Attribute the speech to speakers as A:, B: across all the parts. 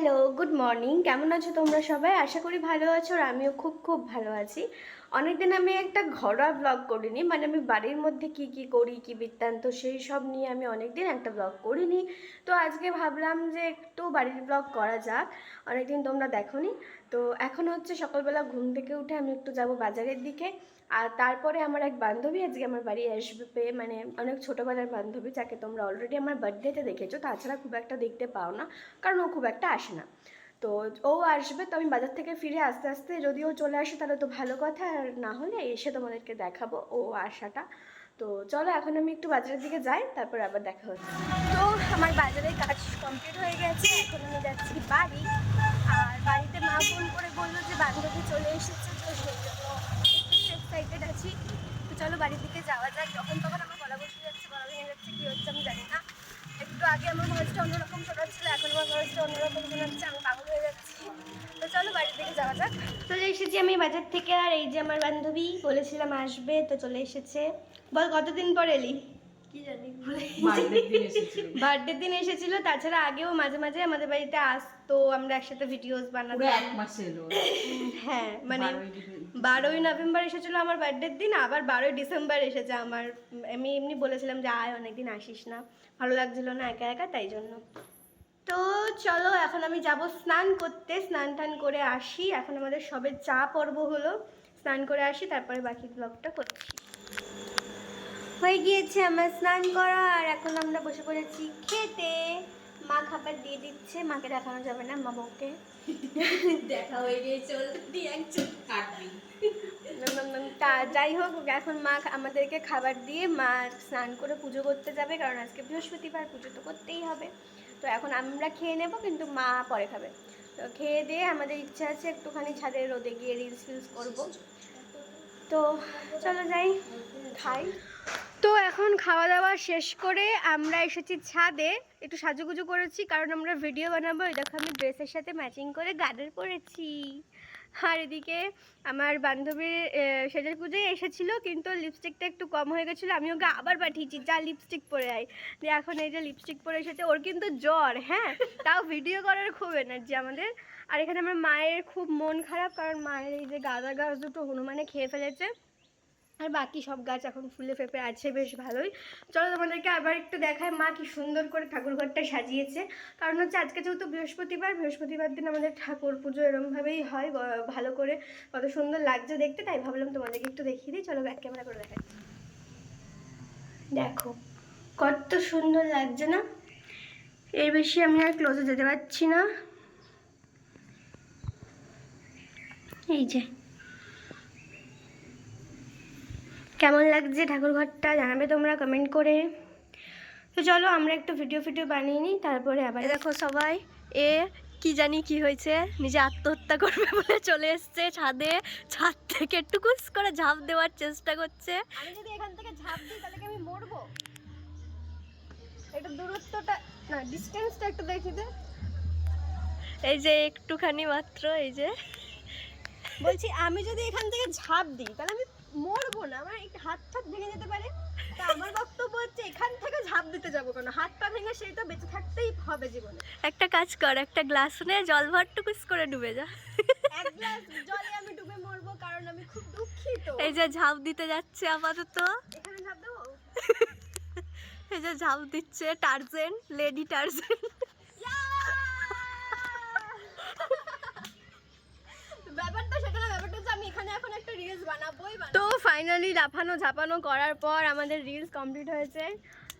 A: Hello good morning কেমন আছো তোমরা সবাই? আশা করি ভালো আছো আর আমিও খুব খুব ভালো আছি। অনেকদিন আমি একটা ঘরোয়া ব্লগ করিনি মানে আমি বাড়ির মধ্যে কি কি করি, কি বৃত্তান্ত, সেই সব নিয়ে আমি অনেকদিন একটা ব্লগ করিনি। তো আজকে ভাবলাম যে একটু বাড়ির ব্লগ করা যাক, অনেকদিন তোমরা দেখোনি। তো এখন হচ্ছে সকালবেলা ঘুম থেকে উঠে আমি একটু যাব বাজারের দিকে। আর তারপরে আমার এক বান্ধবী আজকে আমার বাড়ি আসবে মানে অনেক ছোটোবেলার বান্ধবী, যাকে তোমরা অলরেডি আমার বার্থডেতে দেখেছ, তাছাড়া খুব একটা দেখতে পাও না, কারণ ও খুব একটা আসে না। তো ও আসবে, তো আমি বাজার থেকে ফিরে আস্তে আস্তে যদি ও চলে আসে তাহলে তো ভালো কথা, আর না হলে এসে তোমাদেরকে দেখাবো ও আসাটা। তো চলো এখন আমি একটু বাজারের দিকে যাই, তারপর আবার দেখা হচ্ছে। তো আমার বাজারের কাজ কমপ্লিট হয়ে গেছে, এখন আমি যাচ্ছি বাড়ি আর বাড়িতে মা ফোন করে বলল যে বান্ধবী চলে এসেছে তো সেই জন্য একটু এক্সাইটেড আছি তো চলো বাড়ির দিকে যাওয়া যাক যখন তখন আমার গলা বসে যাচ্ছে গলা ভেঙে যাচ্ছে কী হচ্ছে আমি জানি না একটু আগে আমার ভয়েসটা অন্যরকম শোনাচ্ছিল এখন আমার ভয়েসটা অন্যরকম আমি পাগল হয়ে যাচ্ছি। তো চলো বাড়ির দিকে যাওয়া যাক। চলে এসেছি আমি বাজার থেকে আর এই যে আমার বান্ধবী বলেছিলাম আসবে তো চলে এসেছে। বল কতদিন পর এলি?
B: কি জানি
C: বার্থডের দিন এসেছিল।
A: বার্থডে দিন এসেছিল তাছাড়া আগেও মাঝে মাঝে আমাদের বাড়িতে আসতো আমরা একসাথে ভিডিওস
C: পুরো
A: বানাতাম
C: এক মাস এলো।
A: হ্যাঁ মানে
C: বারোই
A: বারোই নভেম্বর এসেছিল আমার বার্থডের দিন আবার বারোই ডিসেম্বর এসেছে আমার। আমি এমনি বলেছিলাম যে আয় অনেকদিন আসিস না। ভালো লাগছিল না একা একা তাই জন্য। তো চলো এখন আমি যাব স্নান করতে। স্নান টান করে আসি। এখন আমাদের সবে চা পর্ব হলো। স্নান করে আসি তারপরে বাকি ব্লগটা করছি। হয়ে গিয়েছে আমার স্নান করা। আর এখন আমরা বসে পড়েছি খেতে। মা খাবার দিয়ে দিচ্ছে। মাকে দেখানো যাবে না মা বউকে।
B: দেখা হয়ে গিয়েছে। অলরেডি একজন কাটবি।
A: তা যাই হোক এখন মা আমাদেরকে খাবার দিয়ে মা স্নান করে পুজো করতে যাবে। কারণ আজকে বৃহস্পতিবার পুজো তো করতেই হবে। তো এখন আমরা খেয়ে নেব, কিন্তু মা পরে খাবে। তো খেয়ে দিয়ে আমাদের ইচ্ছা আছে একটুখানি ছাদে রোদে গিয়ে রিলস ফিলস করব। তো চলো যাই, খাই। তো এখন খাওয়া দাওয়া শেষ করে আমরা এসেছি ছাদে। একটু সাজুগুজু করেছি, কারণ আমরা ভিডিও বানাবো। এই দেখো আমি ড্রেসের সাথে ম্যাচিং করে গার্ডার পরেছি। আর এদিকে আমার বান্ধবীর সেজের পুজোয় এসেছিল, কিন্তু লিপস্টিকটা একটু কম হয়ে গেছিল। আমি ওকে আবার পাঠিয়েছি, যা লিপস্টিক পরে আয়। দিয়ে এখন এই যে লিপস্টিক পরে এসেছে, ওর কিন্তু জ্বর হ্যাঁ? তাও ভিডিও করার খুব এনার্জি আমাদের। আর এখানে আমার মায়ের খুব মন খারাপ, কারণ মায়ের এই যে গাঁদা গাছ দুটো হনুমানে খেয়ে ফেলেছে। আর বাকি সব গাছ এখন ফুলে ফেপে আছে, বেশ ভালোই। চলো তোমাদেরকে আবার একটু দেখায় মা কি সুন্দর করে ঠাকুর ঘরটা সাজিয়েছে। কারণ হচ্ছে আজকে যেহেতু বৃহস্পতিবার বৃহস্পতিবার দিন আমাদের ঠাকুর পুজো এরমভাবেই হয় ভালো করে কত সুন্দর লাগছে দেখতে, তাই ভাবলাম তোমাদেরকে একটু দেখিয়ে দিই। চলো ব্যাক ক্যামেরা করে দেখাই। দেখো, কত সুন্দর লাগছে না? এর বেশি আমি আর ক্লোজে যেতে পারছি না। এই যে কেমন লাগছে ঠাকুর ঘরটা জানাবে তোমরা কমেন্ট করে। তো চলো আমরা একটু ভিডিও ফিডিও বানিয়ে নিই তারপরে আবার দেখো সবাই এ কি জানি কি হয়েছে নিজে আত্মহত্যা করবে বলে চলে এসছে ছাদে ছাদ থেকে একটু কুস করে ঝাঁপ দেওয়ার চেষ্টা করছে। আমি যদি এখান থেকে ঝাঁপ দিই তাহলে আমি মরবো? এটা দূরত্বটা না ডিস্টেন্সটা একটু দেখি দে। এই যে একটুখানি মাত্র এই যে। বলছি আমি যদি এখান থেকে ঝাঁপ দিই তাহলে আমি মরবো না। আমার একটু হাত ফাত ভেঙে যেতে পারে। তা আমার বক্তব্য হচ্ছে এখান থেকে ঝাঁপ দিতে যাব কেন? হাত পা ভেঙে সেই তো বেঁচে থাকতেই হবে জীবনে।
D: একটা কাজ কর একটা গ্লাস নে জল ভর টুকুস করে ডুবে যা।
A: এক গ্লাস জলে আমি ডুবে মরবো কারণ আমি খুব দুঃখিত।
D: এই যে ঝাঁপ দিতে যাচ্ছে আপাতত।
A: এখানে ঝাঁপ দেবো?
D: এই যে ঝাঁপ দিচ্ছে টার্জেন লেডি টার্জেন
A: ব্যাপারটা সেটা না ব্যাপারটা হচ্ছে আমি তো ফাইনালি লাফানো ঝাপানো করার পর আমাদের রিলস কমপ্লিট হয়েছে।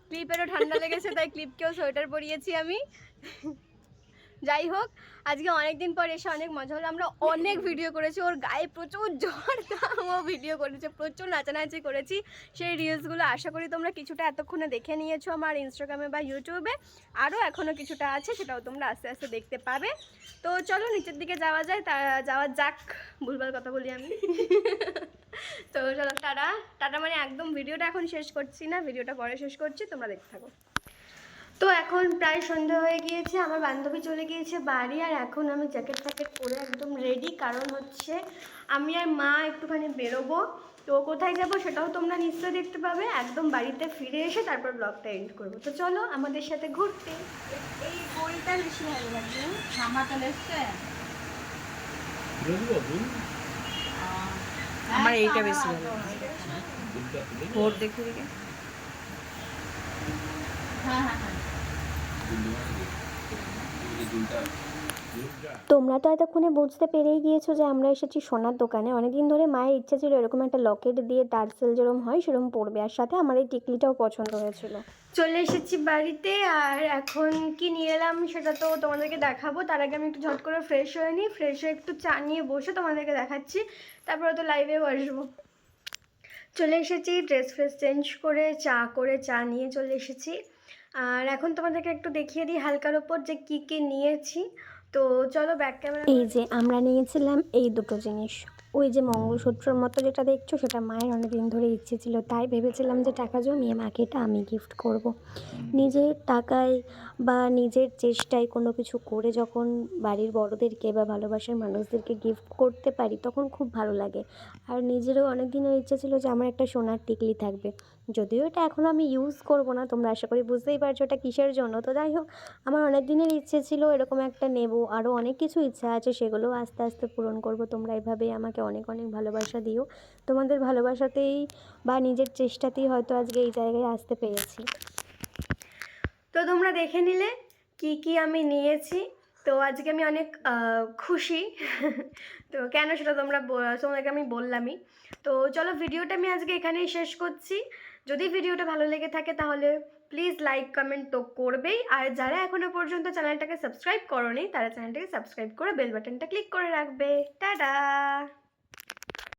A: ক্লিপেরও ঠান্ডা লেগেছে, তাই ক্লিপকেও সোয়েটার পরিয়েছি আমি। যাই হোক, আজকে অনেক দিন পর এসে অনেক মজা হলো। আমরা অনেক ভিডিও করেছি, ওর গায়ে প্রচুর জ্বর ও ভিডিও করেছে, প্রচুর নাচানাচি করেছি। সেই রিলসগুলো আশা করি তোমরা কিছুটা এতক্ষণে দেখে নিয়েছো আমার ইনস্টাগ্রামে বা ইউটিউবে আরও এখনও কিছুটা আছে, সেটাও তোমরা আস্তে আস্তে দেখতে পাবে। তো চলো, নিচের দিকে যাওয়া যায়, তা যাওয়া যাক। ভুলভাল কথা বলি আমি। তো চলো, টাটা। টাটা মানে একদম ভিডিওটা এখন শেষ করছি না ভিডিওটা পরে শেষ করছি, তোমরা দেখতে থাকো। তো এখন প্রায় সন্ধ্যা হয়ে গিয়েছে আমার বান্ধবী চলে গিয়েছে বাড়ি আর এখন আমি জ্যাকেট ফ্যাকেট পরে একদম রেডি কারণ হচ্ছে আমি আর মা একটুখানি বেরোবো। তো কোথায় যাব সেটাও তোমরা নিশ্চয়ই দেখতে পাবে। একদম বাড়িতে ফিরে এসে তারপর ব্লগটা এন্ড করব। তো চলো আমাদের সাথে ঘুরতে।
B: এই বইটা বেশি ভালো লাগছে
C: এসছে?
E: বুঝব
C: আমার এইটা বেশি ভালো ভোর দেখে দেখে। হ্যাঁ হ্যাঁ হ্যাঁ।
A: তোমরা তো এতক্ষণে বুঝতে পেরেই গিয়েছো যে আমরা এসেছি সোনার দোকানে। অনেকদিন ধরে মায়ের ইচ্ছা ছিল এরকম একটা লকেট দিয়ে টার্সেল যেরকম হয় সেরকম পরবে। আর সাথে আমার এই টিকলিটাও পছন্দ হয়েছিল। চলে এসেছি বাড়িতে আর এখন কি নিয়ে এলাম সেটা তো তোমাদেরকে দেখাবো। তার আগে আমি একটু ঝট করে ফ্রেশ হয়ে নিই। ফ্রেশ হয়ে একটু চা নিয়ে বসে তোমাদেরকে দেখাচ্ছি। তারপরে তো লাইভেও আসব। চলে এসেছি ড্রেস ফ্রেস চেঞ্জ করে চা করে চা নিয়ে চলে এসেছি। আর এখন তোমাদেরকে একটু দেখিয়ে দিই হালকার ওপর যে কী কী নিয়েছি। তো চলো ব্যাক ক্যামেরা এই যে আমরা নিয়েছিলাম এই দুটো জিনিস। ওই যে মঙ্গলসূত্রর মতো যেটা দেখছ সেটা মায়ের অনেকদিন ধরে ইচ্ছে ছিল। তাই ভেবেছিলাম যে টাকা জমিয়ে মাকে এটা আমি গিফট করব। নিজের টাকায় বা নিজের চেষ্টায় কোনো কিছু করে যখন বাড়ির বড়োদেরকে বা ভালোবাসার মানুষদেরকে গিফট করতে পারি তখন খুব ভালো লাগে। আর নিজেরও অনেক দিনের ইচ্ছে ছিল যে আমার একটা সোনার টিকলি থাকবে। যদিও এটা এখন আমি ইউজ করব না, তোমরা আশা করি বুঝতেই পারছ এটা কিসের জন্য। তো যাই হোক, আমার অনেক দিনের ইচ্ছে ছিল এরকম একটা নেব আরও অনেক কিছু ইচ্ছা আছে সেগুলোও আস্তে আস্তে পূরণ করব। তোমরা এভাবেই আমাকে অনেক অনেক ভালোবাসা দিও। তোমাদের ভালোবাসাতেই বা নিজের চেষ্টাতেই হয়তো আজকে এই জায়গায় আসতে পেরেছি। তো তোমরা দেখে নিলে কি কি আমি নিয়েছি। তো আজকে আমি অনেক খুশি। তো কেন সেটা তোমরা তোমাদেরকে আমি বললামই। তো চলো ভিডিওটা আমি আজকে এখানেই শেষ করছি। যদি ভিডিওটা ভালো লেগে থাকে তাহলে প্লিজ লাইক কমেন্ট তো করবেই। আর যারা এখনও পর্যন্ত চ্যানেলটাকে সাবস্ক্রাইব করনি, তারা চ্যানেলটাকে সাবস্ক্রাইব করে বেল বাটনটা ক্লিক করে রাখবে। টাটা!